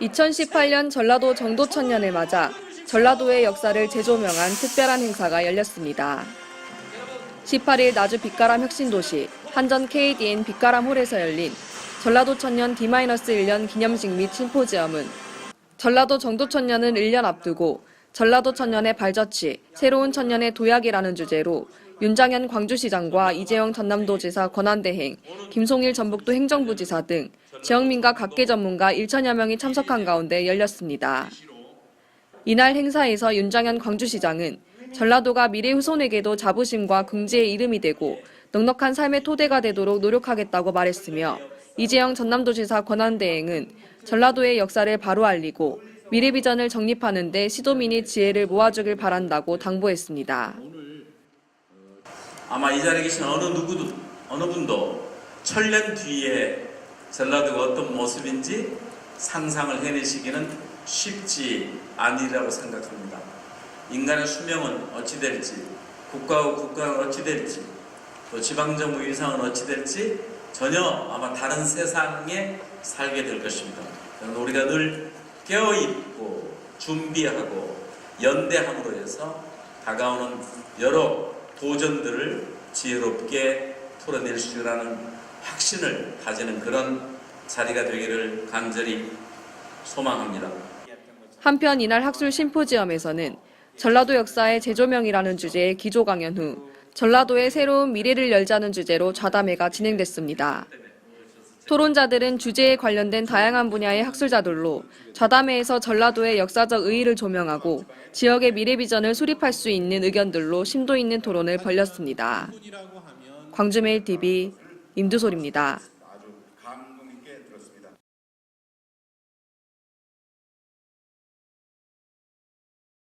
2018년 전라도 정도천년을 맞아 전라도의 역사를 재조명한 특별한 행사가 열렸습니다. 18일 나주 빛가람 혁신도시 한전 KDN 빛가람 홀에서 열린 전라도 천년 D-1년 기념식 및 심포지엄은 전라도 정도천년을 1년 앞두고 전라도 천년의 발자취, 새로운 천년의 도약이라는 주제로 윤장현 광주시장과 이재영 전남도지사 권한대행, 김송일 전북도 행정부지사 등 지역민과 각계 전문가 1천여 명이 참석한 가운데 열렸습니다. 이날 행사에서 윤장현 광주시장은 전라도가 미래 후손에게도 자부심과 긍지의 이름이 되고 넉넉한 삶의 토대가 되도록 노력하겠다고 말했으며 이재영 전남도지사 권한대행은 전라도의 역사를 바로 알리고 미래 비전을 정립하는 데 시도민이 지혜를 모아주길 바란다고 당부했습니다. 아마 이 자리에 계신 어느 누구도 어느 분도 천년 뒤에 전라도가 어떤 모습인지 상상을 해내시기는 쉽지 아니라고 생각합니다. 인간의 수명은 어찌 될지, 국가와 국가는 어찌 될지, 또 지방정부 위상은 어찌 될지 전혀 아마 다른 세상에 살게 될 것입니다. 우리가 늘 깨어 있고 준비하고 연대함으로 해서 다가오는 여러 도전들을 지혜롭게 풀어낼 수 있라는 확신을 가지는 그런 자리가 되기를 간절히 소망합니다. 한편 이날 학술 심포지엄에서는 전라도 역사의 재조명이라는 주제의 기조 강연 후 전라도의 새로운 미래를 열자는 주제로 좌담회가 진행됐습니다. 토론자들은 주제에 관련된 다양한 분야의 학술자들로 좌담회에서 전라도의 역사적 의의를 조명하고 지역의 미래 비전을 수립할 수 있는 의견들로 심도 있는 토론을 벌였습니다. 광주메일 TV 임두솔입니다.